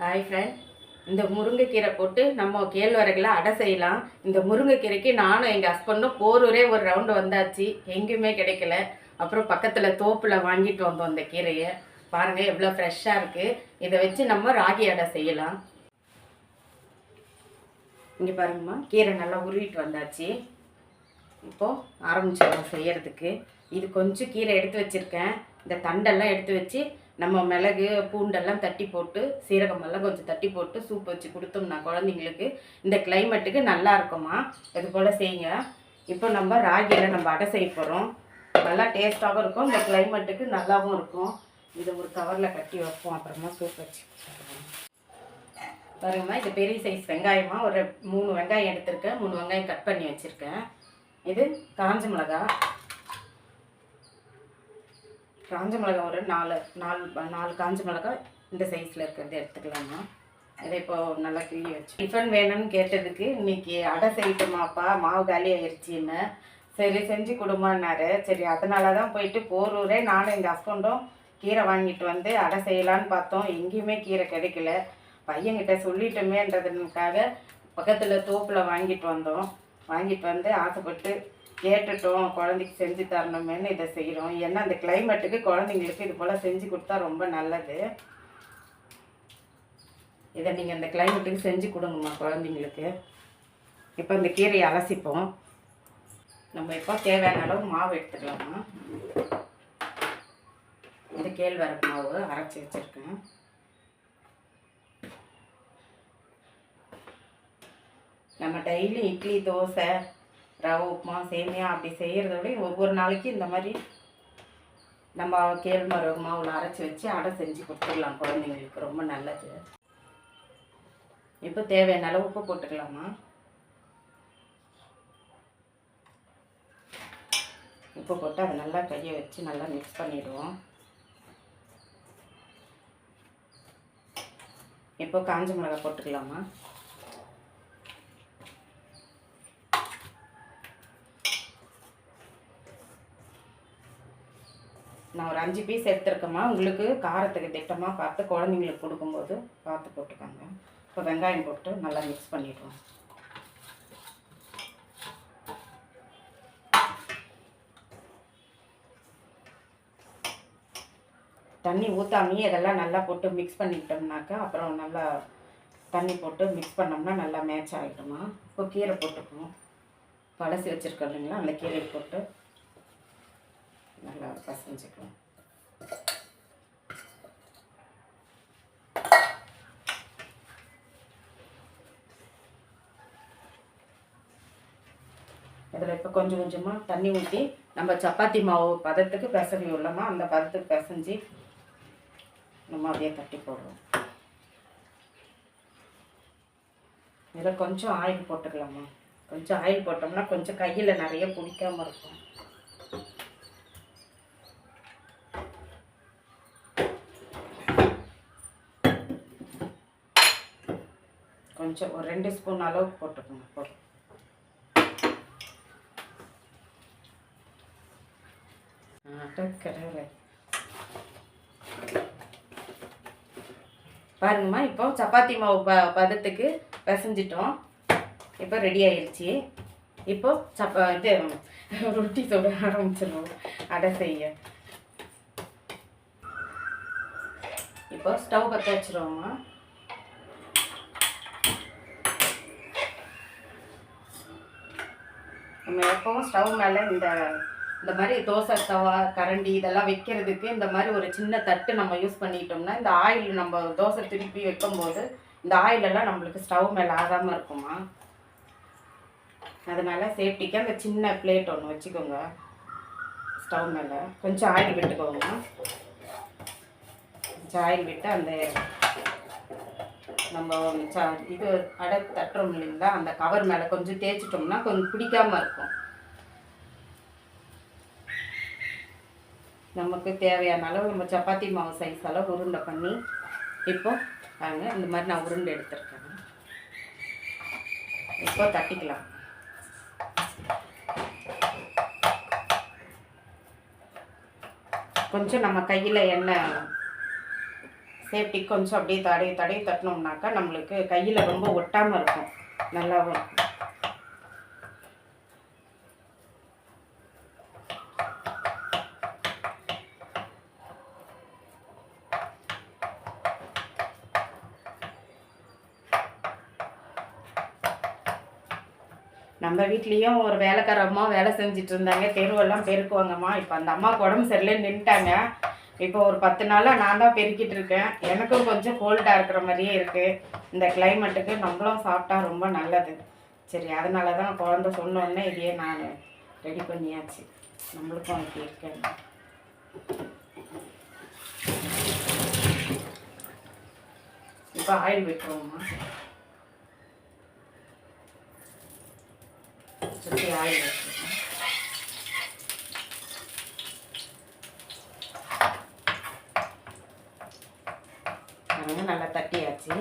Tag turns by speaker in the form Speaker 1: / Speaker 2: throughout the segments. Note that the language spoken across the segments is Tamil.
Speaker 1: ஹாய் ஃப்ரெண்ட் இந்த முருங்கைக்கீரை போட்டு நம்ம கேழ்வரகுல அடை செய்யலாம். இந்த முருங்கைக்கீரைக்கு நானும் எங்கள் ஹஸ்பண்டும் போரூரே ஒரு ரவுண்டு வந்தாச்சு. எங்கேயுமே கிடைக்கல. அப்புறம் பக்கத்தில் தோப்பில் வாங்கிட்டு வந்தோம் இந்த கீரையை. பாருங்கள் எவ்வளோ ஃப்ரெஷ்ஷாக இருக்குது இதை வச்சு நம்ம ராகி அடை செய்யலாம். இங்கே பாருங்கம்மா கீரை நல்லா உருவிட்டு வந்தாச்சு. இப்போது ஆரம்பிச்சிடலாம் செய்கிறதுக்கு இது கொஞ்சம் கீரை எடுத்து வச்சுருக்கேன். இந்த தண்டெல்லாம் எடுத்து வச்சு நம்ம மிளகு பூண்டெல்லாம் தட்டி போட்டு சீரகமெல்லாம் கொஞ்சம் தட்டி போட்டு சூப் வச்சு கொடுத்தோம்னா குழந்தைங்களுக்கு இந்த கிளைமேட்டுக்கு நல்லா இருக்குமா? இது போல் செய்யுங்க. இப்போ நம்ம ராகியில் நம்ம அடை செய்ய போகிறோம் நல்லா டேஸ்ட்டாகவும் இருக்கும். இந்த கிளைமேட்டுக்கு நல்லாவும் இருக்கும். இதை ஒரு கவரில் கட்டி வைப்போம். அப்புறமா சூப் வச்சு பாருங்கம்மா இது பெரிய சைஸ் வெங்காயமாக ஒரு மூணு வெங்காயம் எடுத்திருக்கேன். மூணு வெங்காயம் கட் பண்ணி வச்சுருக்கேன். இது காஞ்ச மிளகா. காஞ்ச மிளகா ஒரு நாலு நாலு நாலு காஞ்ச மிளகா இந்த சைஸில் இருக்கிறது எடுத்துக்கலாமா இதை இப்போ நல்லா கிள்ளி வச்சு. டிஃபன் வேணும்னு கேட்டதுக்கு இன்னைக்கு அடை செய்யட்டுமாப்பா மாவு காலி ஆயிடுச்சின்னு சரி செஞ்சு கொடுமான்னாரு. சரி அதனால தான் போயிட்டு போரூரே நானும் எங்கள் ஹஸ்பண்டும் கீரை வாங்கிட்டு வந்து அடை செய்யலான்னு பார்த்தோம். எங்கேயுமே கீரை கிடைக்கல. பையன்கிட்ட சொல்லிட்டோமேன்றதுக்காக பக்கத்தில் தோப்பில் வாங்கிட்டு வந்தோம். வாங்கிட்டு வந்து ஆசைப்பட்டு கேட்டுட்டோம் குழந்தைக்கு செஞ்சு தரணுமேன்னு இதை செய்கிறோம் ஏன்னா அந்த கிளைமேட்டுக்கு குழந்தைங்களுக்கு இது போல் செஞ்சு கொடுத்தா ரொம்ப நல்லது. இதை நீங்கள் இந்த கிளைமேட்டுக்கு செஞ்சு கொடுங்கம்மா குழந்தைங்களுக்கு. இப்போ இந்த கீரையை அலசிப்போம். நம்ம இப்போ தேவையான அளவு மாவு எடுத்துக்கலாமா? இந்த கேழ்வரகு மாவு அரைச்சி வச்சுருக்கேன். நம்ம டெய்லி இட்லி தோசை ரவை உப்புமா சேமியா அப்படி செய்கிறத விட ஒவ்வொரு நாளைக்கு இந்த மாதிரி நம்ம கேழ்வரகு மாவில் அரைச்சி வச்சு அடை செஞ்சு கொடுத்துடலாம் குழந்தைங்களுக்கு. ரொம்ப நல்லது. இப்போ தேவையான அளவு உப்பு போட்டுக்கலாமா? உப்பு போட்டு அதை நல்லா கையை வச்சு நல்லா மிக்ஸ் பண்ணிவிடுவோம் இப்போ காஞ்ச மிளகாய் போட்டுக்கலாமா? நான் ஒரு அஞ்சு பீஸ் எடுத்துருக்கேம்மா. உங்களுக்கு காரத்துக்கு திட்டமாக பார்த்து குழந்தைங்களுக்கு கொடுக்கும்போது பார்த்து போட்டுக்கோங்க. இப்போ வெங்காயம் போட்டு நல்லா மிக்ஸ் பண்ணிடுவோம். தண்ணி ஊற்றாமையே இதெல்லாம் நல்லா போட்டு மிக்ஸ் பண்ணிக்கிட்டோம்னாக்கா அப்புறம் நல்லா தண்ணி போட்டு மிக்ஸ் பண்ணோம்னா நல்லா மேட்ச் ஆகிடுமா இப்போ கீரை போட்டுக்குவோம். பழசி வச்சுருக்கோம் இல்லைங்களா? அந்த கீரையை போட்டு நல்லா பசஞ்சுக்கலாம் இதில் இப்போ கொஞ்சம் கொஞ்சமாக தண்ணி ஊற்றி நம்ம சப்பாத்தி மாவு பதத்துக்கு பிசைவி உள்ளோமா அந்த பதத்துக்கு பிசைஞ்சு நம்ம அப்படியே தட்டி போடுறோம். இதில் கொஞ்சம் ஆயில் போட்டுக்கலாமா? கொஞ்சம் ஆயில் போட்டோம்னா கொஞ்சம் கையில் நிறைய பிடிக்காமல் இருக்கும். கொஞ்சம் ஒரு ரெண்டு ஸ்பூன் அளவுக்கு போட்டுக்கோங்க போட்டு பாருங்கம்மா இப்போ சப்பாத்தி மாவு ப பதத்துக்கு பிசைஞ்சிட்டோம். இப்போ ரெடி ஆயிடுச்சு இப்போ சப்பா இது ரொட்டி சுட ஆரம்பிச்சிடணும். அடை செய்ய. இப்போ ஸ்டவ் பற்ற வச்சிருவோம்மா. எப்பவும் ஸ்டவ் மேலே இந்த இந்த மாதிரி தோசை தவா கரண்டி இதெல்லாம் வைக்கிறதுக்கு இந்த மாதிரி ஒரு சின்ன தட்டு நம்ம யூஸ் பண்ணிட்டோம்னா இந்த ஆயில் நம்ம தோசை திருப்பி வைக்கும்போது இந்த ஆயிலெல்லாம் நம்மளுக்கு ஸ்டவ் மேலே ஆகாமல் இருக்குமா? அதனால் சேஃப்டிக்கு அந்த சின்ன பிளேட் ஒன்று வச்சுக்கோங்க. ஸ்டவ் மேலே. கொஞ்சம் ஆயில் விட்டுக்கோங்க. கொஞ்சம் ஆயில் விட்டு அந்த நம்ம இது அடை தட்டுறோம் இல்லைங்களா? அந்த கவர் மேலே கொஞ்சம் தேய்ச்சிட்டோம்னா கொஞ்சம் பிடிக்காமல் இருக்கும். நமக்கு தேவையான அளவு நம்ம சப்பாத்தி மாவு சைஸ் அளவு உருண்டை பண்ணி இப்போ பாருங்க இந்த மாதிரி நான் உருண்டை எடுத்துருக்கேன். இப்போ தட்டிக்கலாம். கொஞ்சம் நம்ம கையில் எண்ணெய் சேஃப்டி கொஞ்சம் அப்படியே தடவி தடவி தட்டினோம்னாக்கா நம்மளுக்கு கையில் ரொம்ப ஒட்டாமல் இருக்கும். நல்லாவும் இருக்கும் நம்ம வீட்லேயும் ஒரு வேலைக்கார அம்மா வேலை செஞ்சுட்டு இருந்தாங்க தெருவெல்லாம் பெருக்குவாங்கம்மா. இப்போ அந்த அம்மாவுக்கு உடம்பு சரியில்லைன்னு நின்ட்டாங்க இப்போ ஒரு பத்து நாளாக நான் தான் பெருக்கிட்டு இருக்கேன். எனக்கும் கொஞ்சம் கோல்டாக இருக்கிற மாதிரியே இருக்குது இந்த கிளைமேட்டுக்கு நம்மளும் சாப்பிட்டா ரொம்ப நல்லது. சரி அதனால தான் குழந்த சொன்னோடனே இதையே நான் ரெடி பண்ணியாச்சு. நம்மளுக்கும் அப்படி இருக்கேன் இப்போ ஆயில் விட்டுருவோம்மா. இப்படி ஆயில் வச்சுருக்கேன் பாருங்க நல்லா தட்டியாச்சு.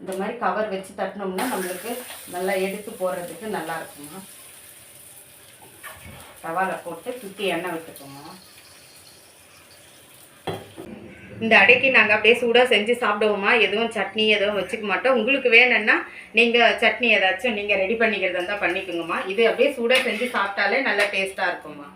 Speaker 1: இந்த மாதிரி கவர் வச்சு தட்டினோம்னா நம்மளுக்கு நல்லா எடுத்து போடுறதுக்கு நல்லா இருக்குமா? தவாவில் போட்டு சுற்றி எண்ணெய் விட்டுக்கோங்க இந்த அடைக்கு நாங்கள் அப்படியே சூடாக செஞ்சு சாப்பிடுவோமா? எதுவும் சட்னி எதுவும் வச்சுக்க மாட்டோம். உங்களுக்கு வேணும்னா நீங்கள் சட்னி ஏதாச்சும் நீங்கள் ரெடி பண்ணிக்கிறதா இருந்தால் பண்ணிக்கோங்கம்மா. இது அப்படியே சூடாக செஞ்சு சாப்பிட்டாலே நல்லா டேஸ்ட்டாக இருக்கும்மா.